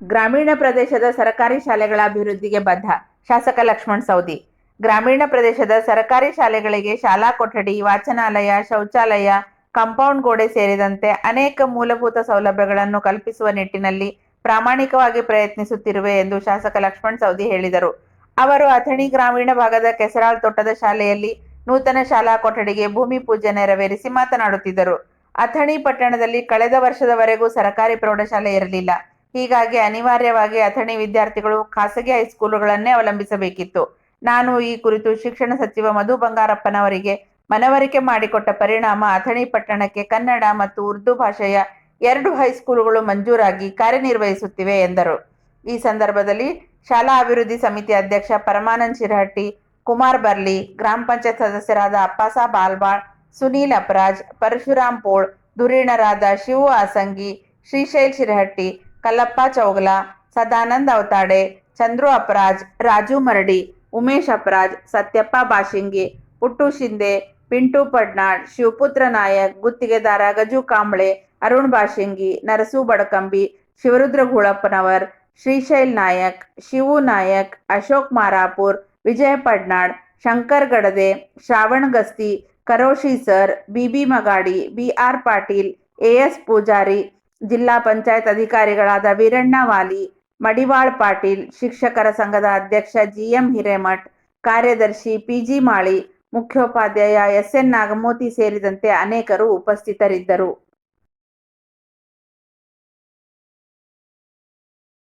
ಗ್ರಾಮೀಣ ಪ್ರದೇಶದ ಸರಕಾರಿ ಶಾಲೆಗಳ ಅಭಿವೃದ್ಧಿಗೆ ಬದ್ಧ. ಶಾಸಕ ಲಕ್ಷ್ಮಣ್ ಸವದಿ ಗ್ರಾಮೀಣ ಪ್ರದೇಶದ ಸರಕಾರಿ ಶಾಲೆಗಳಿಗೆ ಶಾಲಾ ಕೊಠಡಿ, ವಾಚನಾಲಯ, ಶೌಚಾಲಯ, ಕಾಂಪೌಂಡ್ ಗೋಡೆ ಸೇರಿದಂತೆ ಅನೇಕ ಮೂಲಭೂತ ಸೌಲಭ್ಯಗಳನ್ನು ಕಲ್ಪಿಸುವ ನಿಟ್ಟಿನಲ್ಲಿ ಪ್ರಾಮಾಣಿಕವಾಗಿ ಪ್ರಯತ್ನಿಸುತ್ತಿರುವೆ ಎಂದು ಶಾಸಕ ಲಕ್ಷ್ಮಣ್ ಸವದಿ ಹೇಳಿದರು. ಅವರು ಅಥಣಿ ಗ್ರಾಮೀಣ ಭಾಗದ ಕೆಸರಾಳ್ ತೋಟದ ಶಾಲೆಯಲ್ಲಿ ನೂತನ ಶಾಲಾ ಕೊಠಡಿಗೆ ಭೂಮಿ ಪೂಜೆ ನೆರವೇರಿಸಿ ಮಾತನಾಡುತ್ತಿದ್ದರು. ಅಥಣಿ ಪಟ್ಟಣದಲ್ಲಿ ಕಳೆದ ವರ್ಷದವರೆಗೂ ಸರಕಾರಿ ಪ್ರೌಢಶಾಲೆ ಇರಲಿಲ್ಲ. ಹೀಗಾಗಿ ಅನಿವಾರ್ಯವಾಗಿ ಅಥಣಿ ವಿದ್ಯಾರ್ಥಿಗಳು ಖಾಸಗಿ ಹೈಸ್ಕೂಲುಗಳನ್ನೇ ಅವಲಂಬಿಸಬೇಕಿತ್ತು. ನಾನು ಈ ಕುರಿತು ಶಿಕ್ಷಣ ಸಚಿವ ಮಧು ಬಂಗಾರಪ್ಪನವರಿಗೆ ಮನವರಿಕೆ ಮಾಡಿಕೊಟ್ಟ ಪರಿಣಾಮ ಅಥಣಿ ಪಟ್ಟಣಕ್ಕೆ ಕನ್ನಡ ಮತ್ತು ಉರ್ದು ಭಾಷೆಯ ಎರಡು ಹೈಸ್ಕೂಲುಗಳು ಮಂಜೂರಾಗಿ ಕಾರ್ಯನಿರ್ವಹಿಸುತ್ತಿವೆ ಎಂದರು. ಈ ಸಂದರ್ಭದಲ್ಲಿ ಶಾಲಾ ಅಭಿವೃದ್ಧಿ ಸಮಿತಿ ಅಧ್ಯಕ್ಷ ಪರಮಾನಂದ್ ಶಿರಹಟ್ಟಿ, ಕುಮಾರ್ ಬರ್ಲಿ, ಗ್ರಾಮ ಪಂಚಾಯತ್ ಸದಸ್ಯರಾದ ಅಪ್ಪಾಸಾ ಬಾಲ್ಬಾಳ್ ಸುನೀಲ್ ಅಪರಾಜ್, ಪರಶುರಾಮ್ ಪೋಳ್ ಧುರೀಣರಾದ ಶಿವು ಆಸಂಗಿ ಶ್ರೀಶೈಲ್ ಶಿರಹಟ್ಟಿ कल्लप्पा चौगला सदानंद अवताडे चंद्रू अपराज राजू मरडी उमेश अपराज सत्यप्पा बाशिंगे पुट्टू शिंदे पिंटू पडनाड शिवपुत्र नायक गुत्तिगेदार गजू कांबळे अरुण बाशिंगी नरसू बडकंबी शिवरुद्र घोळपनवर श्रीशैल नायक शिवू नायक अशोक मारापूर विजय पडनाड Shankar Gadade Shravan Gasti Karoshi sir B B Magadi B R Patil A S Pujari ಜಿಲ್ಲಾ ಪಂಚಾಯತ್ ಅಧಿಕಾರಿಗಳಾದ ವೀರಣ್ಣ ವಾಲಿ, ಮಡಿವಾಳ್ ಪಾಟೀಲ್, ಶಿಕ್ಷಕರ ಸಂಘದ ಅಧ್ಯಕ್ಷ ಜಿಎಂ ಹಿರೇಮಠ್, ಕಾರ್ಯದರ್ಶಿ ಪಿಜಿ ಮಾಳಿ, ಮುಖ್ಯೋಪಾಧ್ಯಾಯ ಎಸ್ಎನ್ ನಾಗಮೂರ್ತಿ ಸೇರಿದಂತೆ ಅನೇಕರು ಉಪಸ್ಥಿತರಿದ್ದರು.